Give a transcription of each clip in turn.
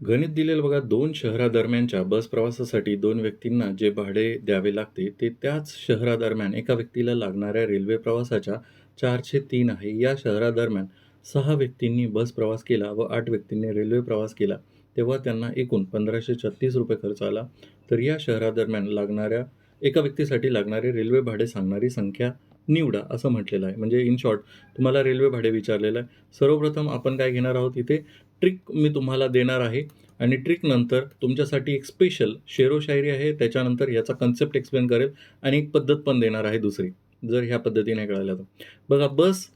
गणित दिलेलं बघा दोन शहरादरम्यानच्या बस प्रवासासाठी दोन व्यक्तींना जे भाडे द्यावे लागते ते त्याच शहरादरम्यान एका व्यक्तीला लागणाऱ्या रेल्वे प्रवासाच्या चारशे तीन आहे. या शहरादरम्यान सहा व्यक्तींनी बस प्रवास केला व आठ व्यक्तींनी रेल्वे प्रवास केला. तेव्हा त्यांना एकूण पंधराशे छत्तीस रुपये खर्च आला. तर या शहरादरम्यान लागणाऱ्या एका व्यक्तीसाठी लागणारे रेल्वे भाडे सांगणारी संख्या निवडा असं म्हटलेलं आहे. म्हणजे इन शॉर्ट तुम्हाला रेल्वे भाडे विचारलेलं आहे. सर्वप्रथम आपण काय घेणार आहोत इथे ट्रिक मी तुम्हाला देणार आहे. आणि ट्रिक नंतर तुमच्यासाठी एक स्पेशल शेरो शायरी आहे. त्याच्यानंतर याचा कन्सेप्ट एक्सप्लेन करेल. आणि एक पद्धत पण देणार आहे दुसरी जर ह्या पद्धतीने कळालं तर. बघा बस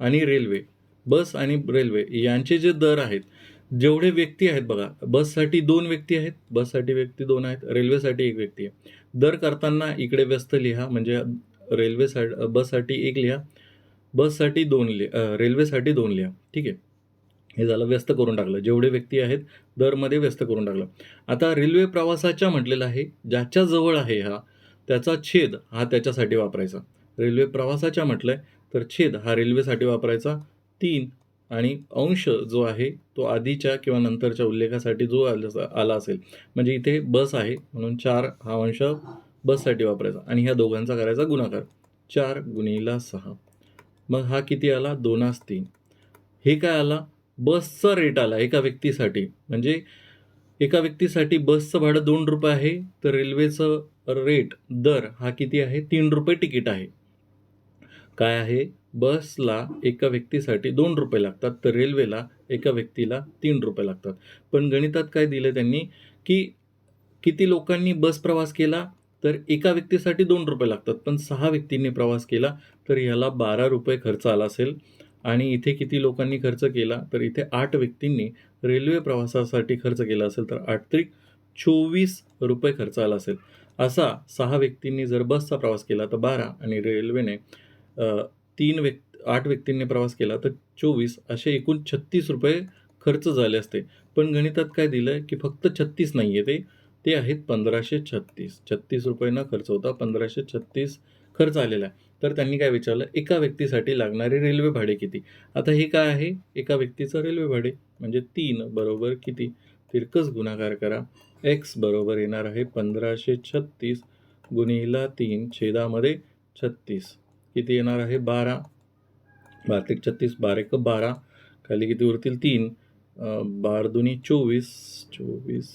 आणि रेल्वे बस आणि रेल्वे यांचे जे दर आहेत जेवढे व्यक्ती आहेत बघा बससाठी दोन व्यक्ती आहेत बससाठी व्यक्ती दोन आहेत रेल्वेसाठी एक व्यक्ती आहे. दर करताना इकडे व्यस्त लिहा म्हणजे रेल्वे सा बससाठी एक लिहा. बससाठी दोन लिहा रेल्वेसाठी दोन लिहा. ठीक आहे? हे झालं व्यस्त करून टाकलं. जेवढे व्यक्ती आहेत दरमध्ये व्यस्त करून टाकलं. आता रेल्वे प्रवासाच्या म्हटलेलं आहे ज्याच्या जवळ आहे हा त्याचा छेद हा त्याच्यासाठी वापरायचा. रेल्वे प्रवासाच्या म्हटलंय तर छेद हा रेल्वेसाठी वापरायचा. तीन आणि अंश जो आहे तो आधीच्या किंवा नंतरच्या उल्लेखासाठी जो आला आला असेल. म्हणजे इथे बस आहे म्हणून चार हा अंश बससाठी वापरायचा. आणि ह्या दोघांचा करायचा गुणाकार. चार गुणिला सहा. मग हा किती आला? दोनास तीन. हे काय आला? बसचा रेट आला एका व्यक्तीसाठी. म्हणजे एका व्यक्तीसाठी बसचं भाडं दोन रुपये आहे तर रेल्वेचं रेट दर हा किती आहे? तीन रुपये तिकीट आहे. काय आहे? बसला एका व्यक्तीसाठी दोन रुपये लागतात तर रेल्वेला एका व्यक्तीला तीन रुपये लागतात. पण गणितात काय दिलं त्यांनी? की किती लोकांनी बस प्रवास केला? तर एका व्यक्तीसाठी दोन रुपये लागतात पण सहा व्यक्तींनी प्रवास केला तर ह्याला बारा रुपये खर्च आला असेल. आणि इथे किती लोकांनी खर्च केला? तर इथे आठ व्यक्तींनी रेल्वे प्रवासासाठी खर्च केला असेल तर आठ त्रिक चोवीस रुपये खर्च आला असेल. असा सहा व्यक्तींनी जर बसचा प्रवास केला तर बारा आणि रेल्वेने तीन व्यक् आठ व्यक्तींनी प्रवास केला तर चोवीस असे एकूण छत्तीस रुपये खर्च झाले असते. पण गणितात काय दिलं आहे की फक्त छत्तीस नाही आहे ते. ते आहेत पंधराशे छत्तीस. छत्तीस रुपये न खर्च होता पंधराशे छत्तीस खर्च आलेला आहे. तर त्यांनी काय विचारलं? एका व्यक्तीसाठी लागणारे रेल्वे भाडे किती? आता हे काय आहे? एका व्यक्तीचं रेल्वे भाडे म्हणजे तीन बरोबर किती? तिरकस गुणाकार करा. एक्स बरोबर येणार आहे पंधराशे छत्तीस गुणिला तीन छेदामध्ये छत्तीस. किती येणार आहे? बारा. बारा छत्तीस बारा एक बारा. खाली किती उरतील? तीन. बार दुनी चोवीस. चोवीस.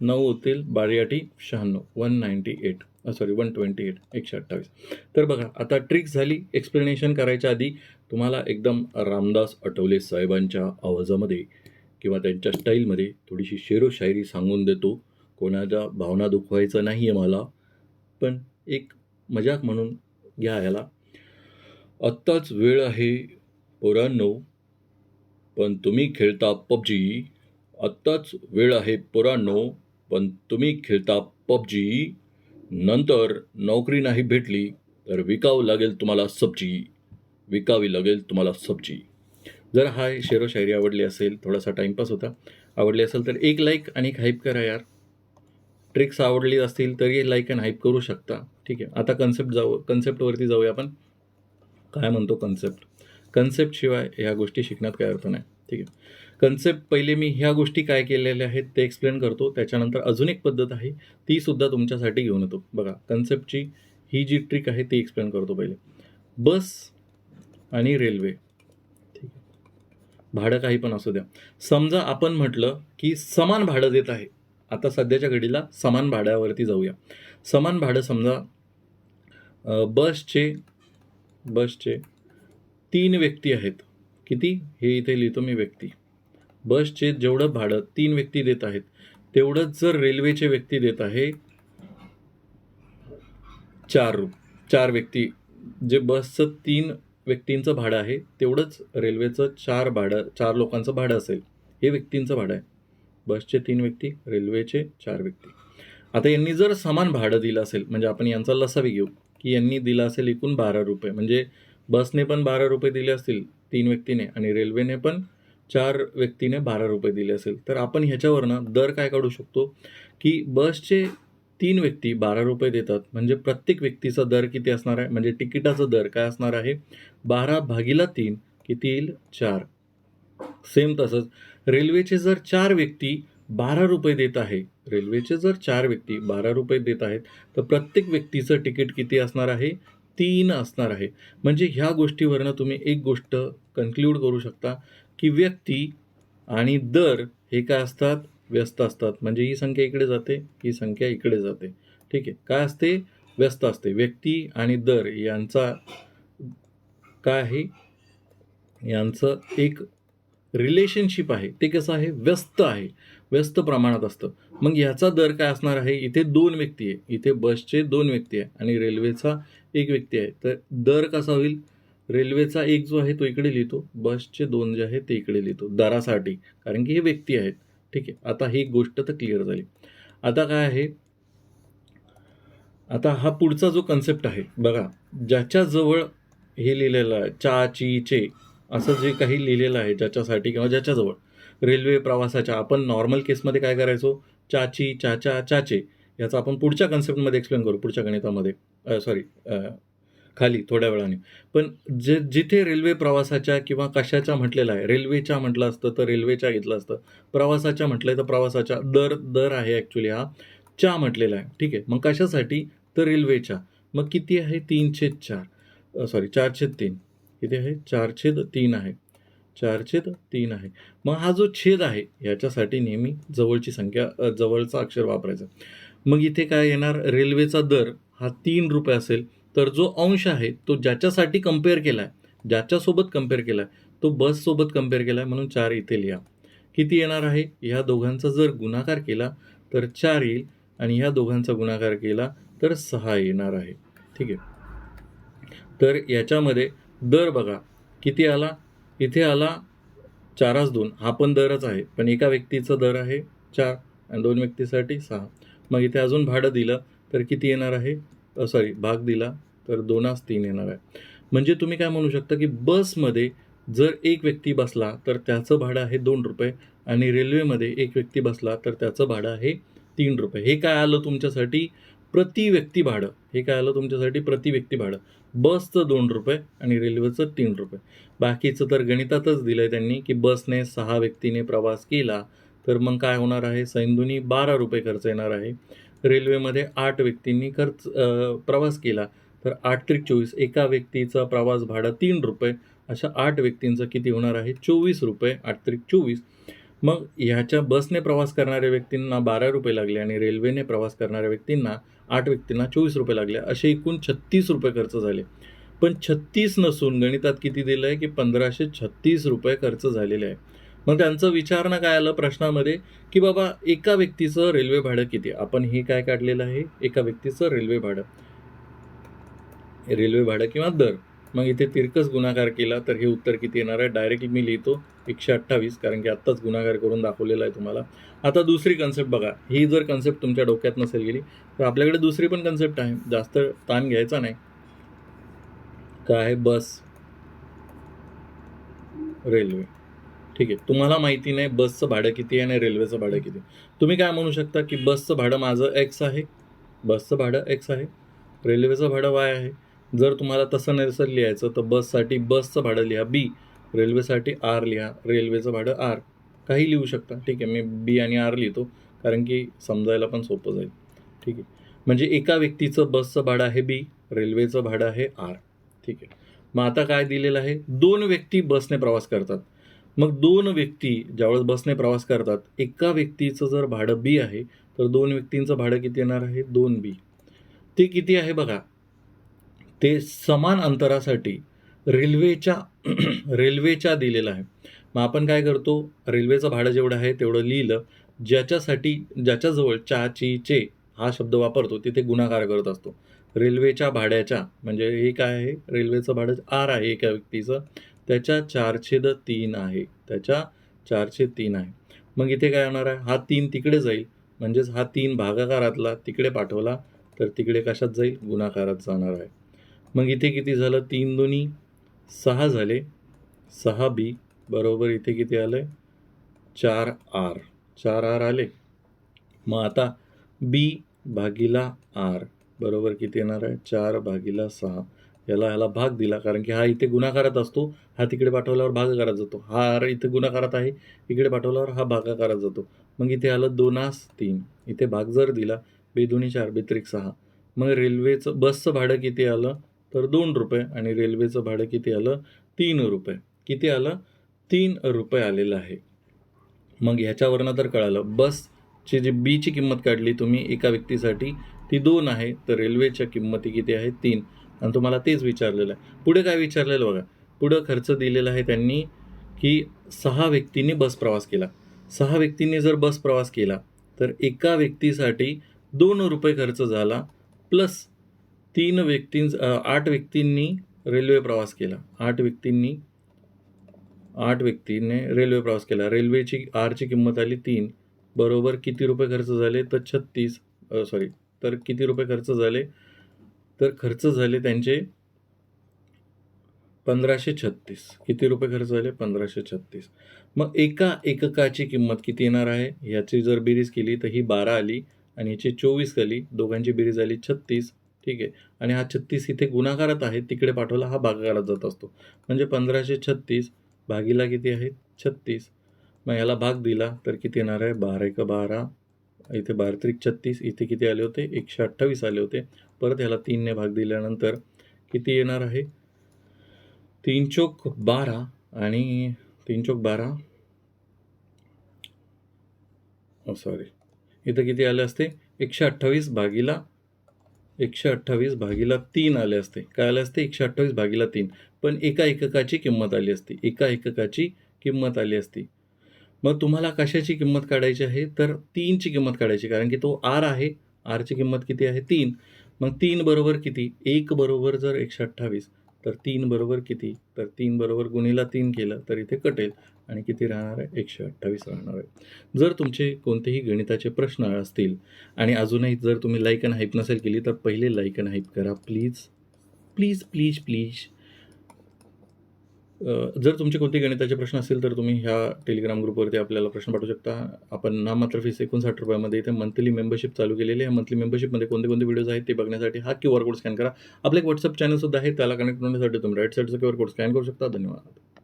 नऊ होतील बारी शहाण्णव one ninety eight sorry one twenty eight एकशे अठ्ठावीस. तर बघा आता ट्रिक झाली एक्सप्लेनेशन करायच्या आधी तुम्हाला एकदम रामदास आठवले साहेबांच्या आवाजामध्ये किंवा त्यांच्या स्टाईलमध्ये थोडीशी शेरोशायरी सांगून देतो. कोणाच्या भावना दुखवायचं नाही आहे मला पण एक मजाक म्हणून घ्या याला. आत्ताच वेळ आहे पोरांनो पण तुम्ही खेळता पबजी. आत्ताच वेळ आहे पोरांनो पण तुम्ही खेळता पबजी नंतर नोकरी नाही भेटली तर विकावं लागेल तुम्हाला सब्जी. विकावी लागेल तुम्हाला सब्जी. जर हा शेरो शायरी आवडली असेल थोडासा टाईमपास होता आवडली असेल तर एक लाईक आणि एक हाईप करा यार. ट्रिक्स आवडली असतील तरी लाईक अँड हाईप करू शकता. ठीक आहे. आता कन्सेप्ट जाऊ कन्सेप्टवरती जाऊया आपण. काय म्हणतो कन्सेप्ट कन्सेप्टशिवाय ह्या गोष्टी शिकण्यात काय अर्थ नाही. ठीक आहे. कन्सेप्ट पहिले मी ह्या गोष्टी काय केलेल्या आहेत ते एक्सप्लेन करतो. त्याच्यानंतर अजून एक पद्धत आहे ती सुद्धा तुमच्यासाठी घेऊन येतो. बघा कन्सेप्टची ही जी ट्रिक आहे ती एक्सप्लेन करतो पहिले. बस आणि रेल्वे ठीक आहे. भाडं काही पण असू द्या. समजा आपण म्हटलं की समान भाडं देत आहे. आता सध्याच्या घडीला समान भाड्यावरती जाऊया. समान भाडं समजा बसचे बसचे तीन व्यक्ती आहेत. किती? हे इथे लिहितो मी व्यक्ती. बसचे जेवढं भाडं तीन व्यक्ती देत आहेत तेवढंच जर रेल्वेचे व्यक्ती देत आहे चार रु चार व्यक्ती. जे बसचं तीन व्यक्तींचं भाडं आहे तेवढंच रेल्वेचं चार भाडं चार लोकांचं भाडं असेल हे व्यक्तींचं भाडं आहे. बसचे तीन व्यक्ती रेल्वेचे चार व्यक्ती. आता यांनी जर समान भाडं दिलं असेल म्हणजे आपण यांचा लसावी घेऊ की यांनी दिलं असेल एकूण बारा रुपये म्हणजे बसने पण बारा रुपये दिले असतील तीन व्यक्तीने आणि रेल्वेने पण चार व्यक्तीने बारा रुपये दिले असेल. तर आपण ह्याच्यावरनं दर काय काढू शकतो? की बसचे तीन व्यक्ती बारा रुपये देतात. म्हणजे प्रत्येक व्यक्तीचा दर किती असणार आहे? म्हणजे तिकिटाचा दर काय असणार आहे? बारा भागीला तीन किती येईल? चार. सेम तसंच रेल्वेचे जर चार व्यक्ती बारा रुपये देत आहे रेल्वेचे जर चार व्यक्ती बारा रुपये देत आहेत तर प्रत्येक व्यक्तीचं तिकीट किती असणार आहे? तीन असणार आहे. म्हणजे ह्या गोष्टीवरनं तुम्ही एक गोष्ट कन्क्ल्यूड करू शकता. की व्यक्ती आणि दर हे काय असतात? व्यस्त असतात. म्हणजे ही संख्या इकडे जाते ही संख्या इकडे जाते. ठीक आहे. काय असते? व्यस्त असते. व्यक्ती आणि दर यांचा काय आहे? यांचं एक रिलेशनशिप आहे. ते कसं आहे? व्यस्त आहे. व्यस्त प्रमाणात असतं. मग ह्याचा दर काय असणार आहे? इथे दोन व्यक्ती आहे. इथे बसचे दोन व्यक्ती आहे आणि रेल्वेचा एक व्यक्ती आहे. तर दर कसा होईल? रेल्वेचा एक जो आहे तो इकडे लिहितो बसचे दोन जे आहे ते इकडे लिहितो दरासाठी. कारण की हे व्यक्ती आहेत. ठीक आहे? आता ही गोष्ट तर क्लिअर झाली. आता काय आहे? आता हा पुढचा जो कन्सेप्ट आहे बघा ज्याच्याजवळ हे लिहिलेलं आहे चा ची चे असं जे काही लिहिलेलं आहे ज्याच्यासाठी किंवा ज्याच्याजवळ रेल्वे प्रवासाच्या आपण नॉर्मल केसमध्ये काय करायचो? चाची चाचा चाचे याचा आपण पुढच्या कन्सेप्टमध्ये एक्सप्लेन करू पुढच्या गणितामध्ये. सॉरी खाली थोड्या वेळाने. पण जे जिथे रेल्वे प्रवासाच्या किंवा कशाच्या म्हटलेलं आहे रेल्वेच्या म्हटलं असतं तर रेल्वेच्या घेतलं असतं. प्रवासाच्या म्हटलं तर प्रवासाच्या दर दर आहे ॲक्च्युली हा. च्या म्हटलेला आहे. ठीक आहे. मग कशासाठी? तर रेल्वेच्या. मग किती आहे? तीनशे चार. सॉरी चारशे तीन. किती आहे? चारछेद तीन आहे. चारछेद तीन आहे. मग हा जो छेद आहे याच्यासाठी नेहमी जवळची संख्या जवळचा अक्षर वापरायचं. मग इथे काय येणार? रेल्वेचा दर हा तीन रुपये असेल. तर जो अंश आहे तो ज्याच्यासाठी कंपेअर केला आहे ज्याच्यासोबत कंपेअर केला आहे तो बससोबत कंपेअर केला आहे म्हणून चार इथे लिहा. किती येणार आहे? ह्या दोघांचा जर गुणाकार केला तर चार येईल आणि ह्या दोघांचा गुणाकार केला तर सहा येणार आहे. ठीक आहे? तर याच्यामध्ये दर बघा किती आला? इथे आला चाराच दोन. हा पण दरच आहे पण एका व्यक्तीचा दर आहे चार आणि दोन व्यक्तीसाठी सहा. मग इथे अजून भाडं दिलं तर किती येणार आहे? सॉरी भाग दिला तर दोनास तीन येणार आहे म्हणजे तुम्ही काय म्हणू शकता की बसमध्ये जर एक व्यक्ती बसला तर त्याचं भाडं आहे दोन रुपये आणि रेल्वेमध्ये एक व्यक्ती बसला तर त्याचं भाडं आहे तीन रुपये. हे काय आलं तुमच्यासाठी? प्रति व्यक्ती भाडं. हे काय आलं तुमच्यासाठी? प्रति व्यक्ती भाडं. बसचं दोन रुपये आणि रेल्वेचं तीन रुपये. बाकीचं तर गणितातच दिलं आहे त्यांनी की बसने सहा व्यक्तीने प्रवास केला तर मग काय होणार आहे? सैंदुनी बारा रुपये खर्च येणार आहे. रेल्वेमध्ये आठ व्यक्तींनी खर्च प्रवास केला तर आठ त्रिक चोवीस. एका व्यक्तीचा प्रवास भाडं तीन रुपये. अशा आठ व्यक्तींचं किती होणार आहे? चोवीस रुपये आठ त्रिक चोवीस. मग ह्याच्या बसने प्रवास करणाऱ्या व्यक्तींना बारा रुपये लागले आणि रेल्वेने प्रवास करणाऱ्या व्यक्तींना आठ व्यक्तींना चोवीस रुपये लागले. असे एकूण छत्तीस रुपये खर्च झाले. पण छत्तीस नसून गणितात किती दिलं आहे की पंधराशे छत्तीस रुपये खर्च झालेले आहे. मग त्यांचं विचारणं काय आलं प्रश्नामध्ये? की बाबा एका व्यक्तीचं रेल्वे भाडं किती? आपण हे काय काढलेलं आहे? एका व्यक्तीचं रेल्वे भाडं. रेल्वे भाडं किंवा दर. मग इथे तिरकस गुणाकार केला तर हे उत्तर किती येणार आहे? डायरेक्टली मी लिहितो एकशे अठ्ठावीस कारण की आत्ताच गुन्हागार करून दाखवलेला आहे तुम्हाला. आता दुसरी कन्सेप्ट बघा. ही जर कन्सेप्ट तुमच्या डोक्यात नसेल गेली तर आपल्याकडे दुसरी पण कन्सेप्ट आहे. जास्त ताण घ्यायचा नाही. काय? आहे बस. रेल्वे. ठीक आहे. तुम्हाला माहिती नाही बसचं भाडं किती आहे आणि रेल्वेचं भाडं किती तुम्ही काय म्हणू शकता की बसचं भाडं माझं एक्स आहे? बसचं भाडं एक्स आहे. रेल्वेचं भाडं वाय आहे. जर तुम्हाला तसं नसेल लिहायचं तर बससाठी बसचं भाडं लिहा. बी रेल्वेसाठी आर लिहा. रेल्वेचं भाडं आर काही लिहू शकता. ठीक आहे मी बी आणि आर लिहितो कारण की समजायला पण सोपं जाईल. ठीक आहे. म्हणजे एका व्यक्तीचं बसचं भाडं आहे बी रेल्वेचं भाडं आहे आर ठीक आहे. मग आता काय दिलेलं आहे? दोन व्यक्ती बसने प्रवास करतात. मग दोन व्यक्ती ज्यावेळेस बसने प्रवास करतात एका व्यक्तीचं जर भाडं बी आहे तर दोन व्यक्तींचं भाडं किती येणार आहे? दोन बी ते किती आहे बघा? ते समान अंतरासाठी रेल्वेच्या रेल्वेच्या दिलेलं आहे. मग आपण काय करतो? रेल्वेचं भाडं जेवढं आहे तेवढं लिहिलं. ज्याच्यासाठी ज्याच्याजवळ चाची चे हा शब्द वापरतो तिथे गुणाकार करत असतो. रेल्वेच्या भाड्याच्या म्हणजे हे काय आहे? रेल्वेचं भाडं आर आहे एका व्यक्तीचं. त्याच्या चारशेद तीन आहे. त्याच्या चारशे तीन आहे. मग इथे काय होणार आहे? हा तीन तिकडे जाईल. म्हणजेच हा तीन भागाकारातला तिकडे पाठवला तर तिकडे कशात जाईल? गुणाकारात जाणार आहे. मग इथे किती झालं? तीन दोन्ही सहा झाले. सहा बी बरोबर इथे किती आलं चार आर. चार आर आले. मग आता बी भागीला आर बरोबर किती येणार आहे? चार भागीला सहा. याला ह्याला भाग दिला कारण की हा इथे गुणाकारात असतो हा तिकडे पाठवल्यावर भागाकारात जातो. हा आर इथे गुणाकारात आहे इकडे पाठवल्यावर हा भागाकारात जातो. मग इथे आलं दोनास तीन. इथे भाग जर दिला बेदोनी चार बेत्रिक सहा. मग रेल्वेचं बसचं भाडं किती आलं? तर दोन रुपये आणि रेल्वेचं भाडं किती आलं? तीन रुपये. किती आलं? तीन रुपये आलेलं आहे. मग ह्याच्यावरनं तर कळालं बसची जी बीची किंमत काढली तुम्ही एका व्यक्तीसाठी ती दोन आहे तर रेल्वेच्या किंमती किती आहे तीन. आणि तुम्हाला तेच विचारलेलं आहे. पुढे काय विचारलेलं बघा. पुढं खर्च दिलेला आहे त्यांनी की सहा व्यक्तींनी बस प्रवास केला. सहा व्यक्तींनी जर बस प्रवास केला तर एका व्यक्तीसाठी दोन रुपये खर्च झाला प्लस तीन व्यक्तीं आठ व्यक्तींनी रेल्वे प्रवास केला. आठ व्यक्तींनी आठ व्यक्तीने रेल्वे प्रवास केला. रेल्वेची आरची किंमत आली तीन. बरोबर किती रुपये खर्च झाले? तर छत्तीस सॉरी तर किती रुपये खर्च झाले? तर खर्च झाले त्यांचे पंधराशे छत्तीस. किती रुपये खर्च झाले? पंधराशे छत्तीस. मग एका एककाची किंमत किती येणार आहे? ह्याची जर बेरीज केली तर ही बारा आली आणि याची चोवीस आली. दोघांची बेरीज आली छत्तीस. ठीक आहे. आणि हा छत्तीस इथे गुणाकारात आहे तिकडे पाठवला हा भागाकारात जात असतो. म्हणजे पंधराशे छत्तीस भागीला किती आहे? छत्तीस. मग याला भाग दिला तर किती येणार आहे? बारा एक बारा. इथे बारा त्रिक छत्तीस इथे किती आले होते? एकशे अठ्ठावीस आले होते. परत ह्याला तीनने भाग दिल्यानंतर किती येणार आहे? तीन चोक बारा आणि तीन चोक बारा. Oh, सॉरी इथं किती आले असते? एकशे अठ्ठावीस भागीला एकशे अठ्ठावीस भागीला तीन आले असते. काय आले असते? एकशे अठ्ठावीस भागीला तीन. पण एका एककाची किंमत आली असती. एका एककाची किंमत आली असती. मग तुम्हाला कशाची किंमत काढायची आहे? तर तीनची किंमत काढायची. कारण की तो आर आहे. आरची किंमत किती आहे? तीन. मग तीन बरोबर किती? एक बरोबर जर एकशे अठ्ठावीस तर तीन बरोबर किती? तर तीन बरोबर गुणीला तीन केलं तर इथे कटेल. आणि किती राहणार आहे? एकशे अठ्ठावीस राहणार आहे. जर तुमचे कोणतेही गणिताचे प्रश्न असतील आणि अजूनही जर तुम्ही लाईक अँड हाईप नसेल केली तर पहिले लाईक अँड हाईप करा. प्लीज प्लीज प्लीज प्लीज जर तुमचे कोणते गणिताचे प्रश्न असतील तर तुम्ही ह्या टेलिग्राम ग्रुपवरती आपल्याला प्रश्न पाठवू शकता. आपण नाममात्र फीस एकोणसाठ रुपयामध्ये इथे मंथली मेंबरशिप चालू केलेली आहे. मंथली मेंबरशिपमध्ये कोणते कोणते व्हिडिओज आहेत ते बघण्यासाठी हा क्यू आर कोड स्कॅन करा. आपलं एक व्हॉट्सअप चॅनलसुद्धा आहे त्याला कनेक्ट होण्यासाठी तुम्ही राईट साईडचा क्यू आर कोड स्कॅन करू शकता. धन्यवाद.